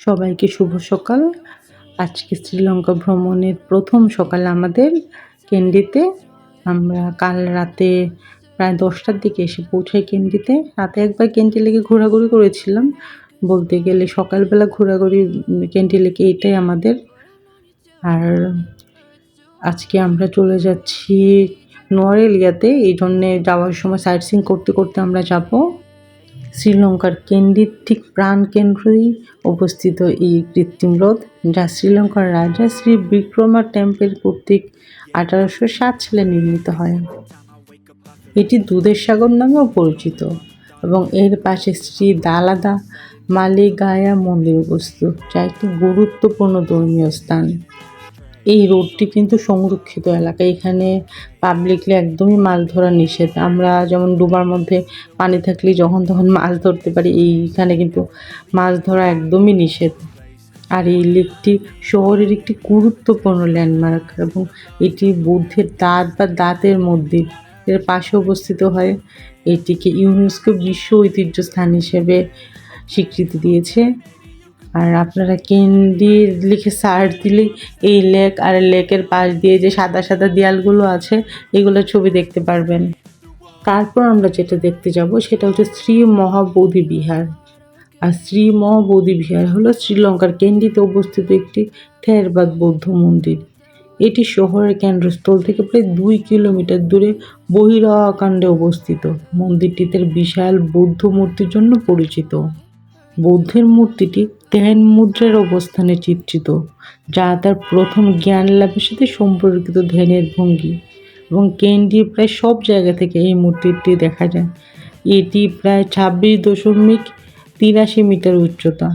সবাইকে শুভ সকাল। আজকে শ্রীলঙ্কা ভ্রমণের প্রথম সকাল আমাদের কেন্ডিতে আমরা কাল রাতে প্রায় দশটার দিকে এসে পৌঁছাই কেন্ডিতে রাতে একবার কেন্টি লেগে ঘোরাঘুরি করেছিলাম। বলতে গেলে সকালবেলা ঘোরাঘুরি কেন্টি লেগে এটাই আমাদের। আর আজকে আমরা চলে যাচ্ছি নোয়ারেলিয়াতে। এই জন্যে যাওয়ার সময় সাইট সিং করতে করতে আমরা যাব। শ্রীলঙ্কার কেন্দ্রির ঠিক প্রাণ কেন্দ্রেই অবস্থিত এই কৃত্রিম হ্রদ যা শ্রীলঙ্কার রাজা শ্রী বিক্রমা টেম্পেল কর্তৃক আঠারোশো সাত সালে নির্মিত হয়। এটি দুধের সাগর নামেও পরিচিত এবং এর পাশে শ্রী দালাদা মালিগায়া মন্দির অবস্থিত, যা একটি গুরুত্বপূর্ণ ধর্মীয় স্থান। এই রোডটি কিন্তু সংরক্ষিত এলাকা। এখানে পাবলিকলি একদমই মাছ ধরা নিষেধ। আমরা যেমন ডুবার মধ্যে পানি থাকলে যখন তখন মাছ ধরতে পারি, এইখানে কিন্তু মাছ ধরা একদমই নিষেধ। আর এই লেকটি শহরের একটি গুরুত্বপূর্ণ ল্যান্ডমার্ক এবং এটি বুদ্ধের দাঁত বা দাঁতের মধ্যে এর পাশে অবস্থিত হয়। এটিকে ইউনেস্কো বিশ্ব ঐতিহ্য স্থান হিসেবে স্বীকৃতি দিয়েছে। আর আপনারা ক্যান্ডি লিখে সার্চ দিলে এই লেক আর লেকের পাশ দিয়ে যে সাদা সাদা দেয়ালগুলো আছে এগুলোর ছবি দেখতে পারবেন। তারপর আমরা যেটা দেখতে যাব, সেটা হচ্ছে শ্রী মহাবোধি বিহার। আর শ্রী মহাবোধি বিহার হলো শ্রীলঙ্কার কেন্দ্রিতে অবস্থিত একটি থেরবাদ বৌদ্ধ মন্দির। এটি শহরের কেন্দ্রস্থল থেকে প্রায় দুই কিলোমিটার দূরে বহিরাকাণ্ডে অবস্থিত। মন্দিরটিতে বিশাল বৌদ্ধ মূর্তির জন্য পরিচিত। বৌদ্ধের মূর্তিটি ধ্যান মুদ্রার অবস্থানে চিত্রিত, যা তার প্রথম জ্ঞান লাভের সাথে সম্পর্কিত ধ্যানের ভঙ্গি, এবং কেন্দ্রীয় প্রায় সব জায়গা থেকে এই মূর্তিটি দেখা যায়। এটি প্রায় ছাব্বিশ দশমিক তিরাশি মিটার উচ্চতা।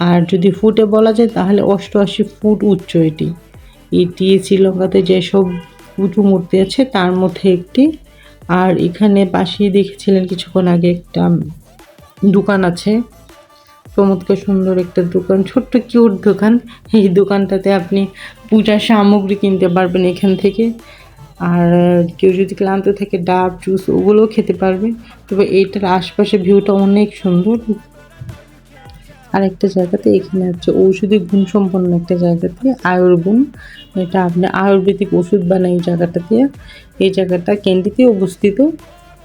আর যদি ফুটে বলা যায়, তাহলে অষ্টআশি ফুট উচ্চ এটি। এটি শ্রীলঙ্কাতে যেসব উঁচু মূর্তি আছে, তার মধ্যে একটি। আর এখানে পাশেই দেখেছিলেন কিছুক্ষণ আগে একটা দোকান আছে। চমৎকার সুন্দর একটা দোকান, ছোট্ট কিউট দোকান। এই দোকানটাতে আপনি পূজার সামগ্রী কিনতে পারবেন এখান থেকে। আর কেউ যদি ক্লান্ত থাকে, ডাব, জুস, ওগুলোও খেতে পারবে। তবে এইটার আশপাশে ভিউটা অনেক সুন্দর। আর একটা জায়গাতে এখানে হচ্ছে ঔষধি গুণসম্পন্ন একটা জায়গাতে আয়ুর্গুণ। এটা আপনি আয়ুর্বেদিক ওষুধ বানায় এই জায়গাটাতে। এই জায়গাটা ক্যান্ডিতে অবস্থিত।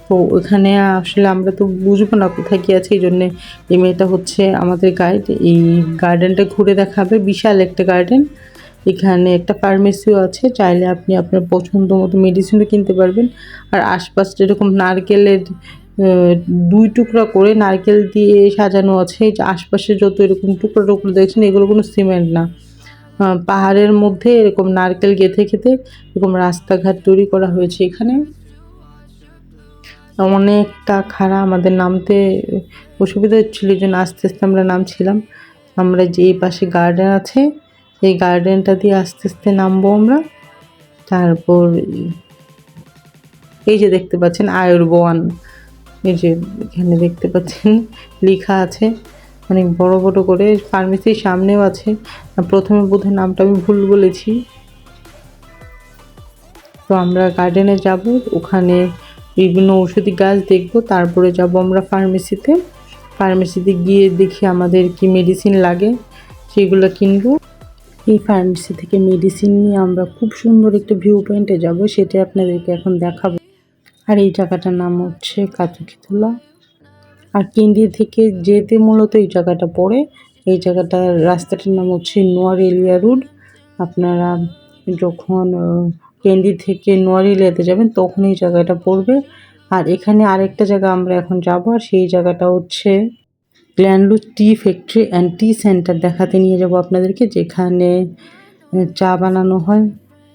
তো ওখানে আসলে আমরা তো বুঝব না কোথায় কি আছে, এই জন্যে এই মেয়েটা হচ্ছে আমাদের গাইড এই গার্ডেনটা ঘুরে দেখাবে, বিশাল একটা গার্ডেন এখানে একটা ফার্মেসিও আছে, চাইলে আপনি আপনার পছন্দ মতো মেডিসিনও কিনতে পারবেন। আর আশপাশ এরকম নারকেলের দুই টুকরা করে নারকেল দিয়ে সাজানো আছে আশপাশে যত এরকম টুকরো টুকরো দেখছেন, এগুলো কোনো সিমেন্ট না। পাহাড়ের মধ্যে এরকম নারকেল গেঁথে খেতে এরকম রাস্তাঘাট তৈরি করা হয়েছে এখানে। অনেকটা খাড়া, আমাদের নামতে অসুবিধা হচ্ছিল জন্য আস্তে আস্তে আমরা নামছিলাম। আমরা যে পাশে গার্ডেন আছে, এই গার্ডেনটা দিয়ে আস্তে আস্তে নামবো আমরা। তারপর এই যে দেখতে পাচ্ছেন আয়ুর্বন, এই যে এখানে দেখতে পাচ্ছেন লেখা আছে, অনেক বড় বড় করে ফার্মেসির সামনেও আছে। প্রথমে বোধহয় নামটা আমি ভুল বলেছি। তো আমরা গার্ডেনে যাব, ওখানে বিভিন্ন ওষুধি গাছ দেখব, তারপরে যাব আমরা ফার্মেসিতে ফার্মেসিতে গিয়ে দেখি আমাদের কি মেডিসিন লাগে, সেগুলো কিনবো। এই ফার্মেসি থেকে মেডিসিন নিয়ে আমরা খুব সুন্দর একটা ভিউ পয়েন্টে যাব, সেটা আপনাদেরকে এখন দেখাবো। আর এই জায়গাটার নাম হচ্ছে কাতুকিতলা আর কেন্দ্রি থেকে যেতে মূলত এই জায়গাটা পড়ে। এই জায়গাটার রাস্তাটার নাম হচ্ছে নোয়ার এলিয়া রোড। আপনারা যখন কেন্দ্রি থেকে নোয়ারেলিয়াতে যাবেন তখন এই জায়গাটা পড়বে। আর এখানে আরেকটা জায়গা আমরা এখন যাব, আর সেই জায়গাটা হচ্ছে গ্ল্যান্ডলু tea factory and tea centre দেখাতে নিয়ে যাব আপনাদেরকে, যেখানে চা বানানো হয়,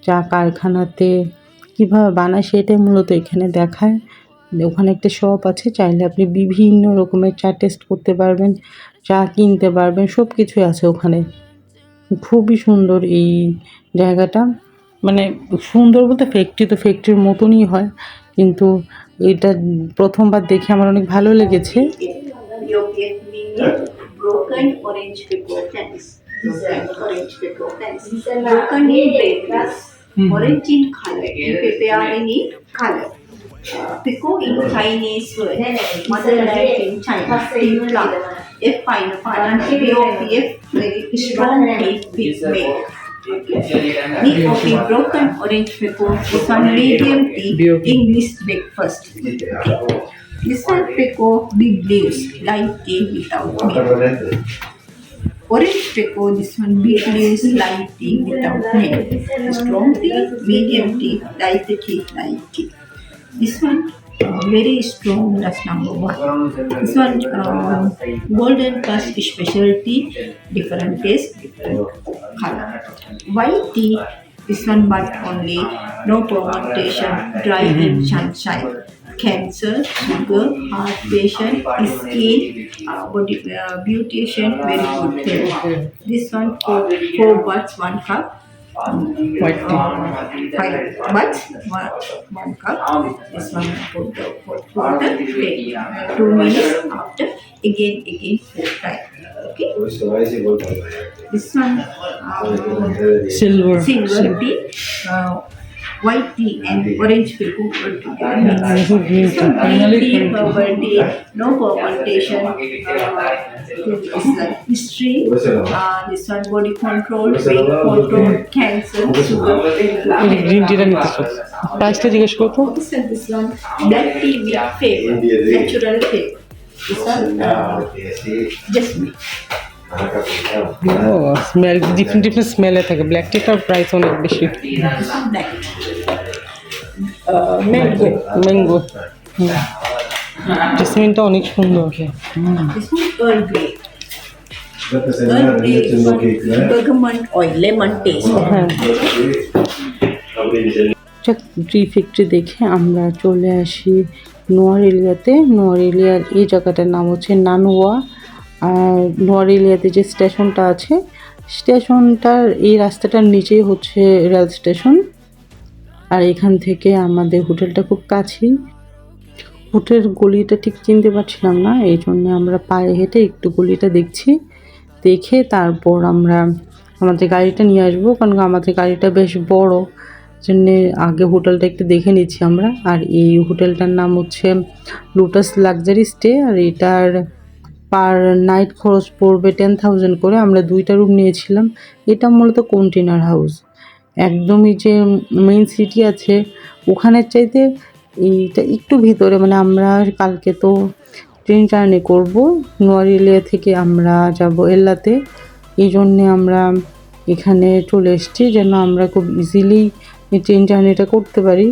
চা কারখানাতে কীভাবে বানায় সেটাই মূলত এখানে দেখায়। ওখানে একটা শপ আছে, চাইলে আপনি বিভিন্ন রকমের চা টেস্ট করতে পারবেন, চা কিনতে পারবেন সব কিছুই আছে ওখানে। খুবই সুন্দর এই জায়গাটা। মানে সুন্দর বলতে ফ্যাক্টরি তো ফ্যাক্টরির মতনই হয় কিন্তু এটা প্রথমবার দেখে আমার অনেক ভালো লেগেছে orange in in color. You prepare in color. Uh, pickle in Chinese word. Mother life in China. Timpla. F final part. BOPF very strong teeth with milk. BOP broken orange pekoe. This one medium tea. English breakfast. One pekoe big leaves. Light tea without milk. Orange pekoe, this one big leaves, light tea without milk. Strong tea, medium tea, light tea, light tea. This one very strong, that's number one. This one uh, golden plus specialty, different taste, different color. White tea, this one but only, no fermentation, dry in sunshine. Cancer, sugar, heart patient, skin, uh, body uh, beautician, very good thing. This one four, four bucks, one cup. White tea. Uh, five bucks, one, one cup. This one put the put, put the take uh, two minutes after again again four time. Okay. This one uh, silver silver tea, uh, white tea and orange tea put together. mixed. also green tea. Green tea, purple tea, no fermentation. Uh, it's like history. Uh, this one body control, weight control, cancer, sugar. Green টিটা নিতেছো প্রাইসটা জিজ্ঞেস করতো This and this one, black tea with flavor, natural flavor. Uh. ও different স্মেলে থাকে black টিটার price অনেক বেশি. Uh, mango. Mango জেসমিনটা অনেক সুন্দর. হ্যাঁ টি ফ্যাক্টরি দেখে আমরা চলে আসি নোয়ার এলিয়াতে নোয়ার এলিয়ার এই জায়গাটার নাম হচ্ছে নানুয়া আর নোয়ার এলিয়াতে যে স্টেশনটা আছে, স্টেশনটার এই রাস্তাটার নিচেই হচ্ছে রেল স্টেশন। আর এখান থেকে আমাদের হোটেলটা খুব কাছেই। হোটেল গলিটা ঠিক চিনতে পারছিলাম না, এই জন্য আমরা পায়ে হেঁটে একটু গলিটা দেখছি। দেখে তারপর আমরা আমাদের গাড়িটা নিয়ে আসব, কারণ আমাদের গাড়িটা বেশ বড়। জন্যে আগে হোটেলটা একটু দেখে নিচ্ছি আমরা। আর এই হোটেলটার নাম হচ্ছে লোটাস লাক্সারি স্টে আর এটার পার নাইট খরচ পড়বে টেন থাউজেন্ড করে। আমরা দুইটা রুম নিয়েছিলাম। এটা মূলত কন্টেনার হাউস একদমই যে মেইন সিটি আছে, ওখানের চাইতে এইটা একটু ভিতরে। মানে আমরা কালকে তো ট্রেন জার্নি করব। নোয়ারিলিয়া থেকে আমরা যাব এল্লাতে এই জন্যে আমরা এখানে চলে এসেছি। যেন আমরা খুব ইজিলি ট্রেন জার্নিটা করতে পারি।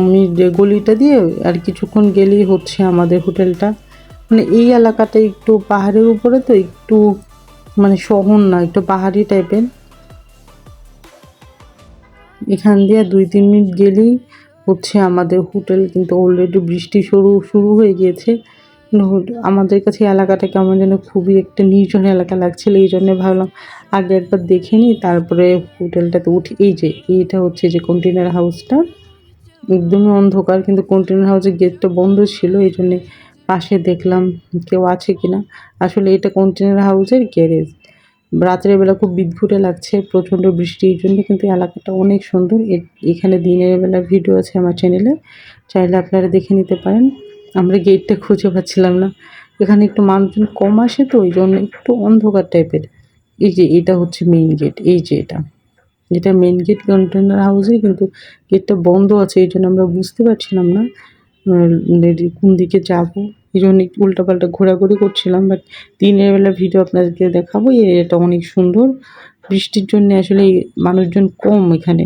আমি যে গলিটা দিয়ে আর কিছুক্ষণ গেলেই হচ্ছে আমাদের হোটেলটা। মানে এই এলাকাটা একটু পাহাড়ের উপরে তো একটু মানে শহর না, একটু পাহাড়ি টাইপের। এখান দিয়ে দুই তিন মিনিট গেলেই হচ্ছে আমাদের হোটেল কিন্তু অলরেডি বৃষ্টি শুরু শুরু হয়ে গিয়েছে। আমাদের কাছে এলাকাটা কেমন যেন খুবই একটা নির্জন এলাকা লাগছিল, এই জন্য ভাবলাম আগে একবার দেখে নিই, তারপরে হোটেলটাতে উঠি। এই যে, এইটা হচ্ছে যে কন্টেনার হাউসটা একদমই অন্ধকার, কিন্তু কন্টেনার হাউসের গেটটা বন্ধ ছিল, এই জন্যে পাশে দেখলাম কেউ আছে কিনা। আসলে এটা কন্টেনার হাউসের গ্যারেজ রাত্রের বেলা খুব বিদঘুটে লাগছে, প্রচণ্ড বৃষ্টি, এই জন্য কিন্তু এলাকাটা অনেক সুন্দর। এখানে দিনের বেলা ভিডিও আছে আমার চ্যানেলে চাইলে আপনারা দেখে নিতে পারেন। আমরা গেটটা খুঁজে পাচ্ছিলাম না। এখানে একটু মানুষজন কম আসে তো, ওই জন্য একটু অন্ধকার টাইপের এই যে এটা হচ্ছে মেইন গেট এই যে এটা। এটা মেইন গেট কন্টেনার হাউসে কিন্তু গেটটা বন্ধ আছে, এই জন্য আমরা বুঝতে পারছিলাম না কোন দিকে যাব। এই জন্য উল্টাপাল্টা ঘোরাঘুরি করছিলাম বাট দিনের বেলা ভিডিও আপনাদেরকে দেখাবো এটা অনেক সুন্দর। বৃষ্টির জন্য আসলে মানুষজন কম এখানে।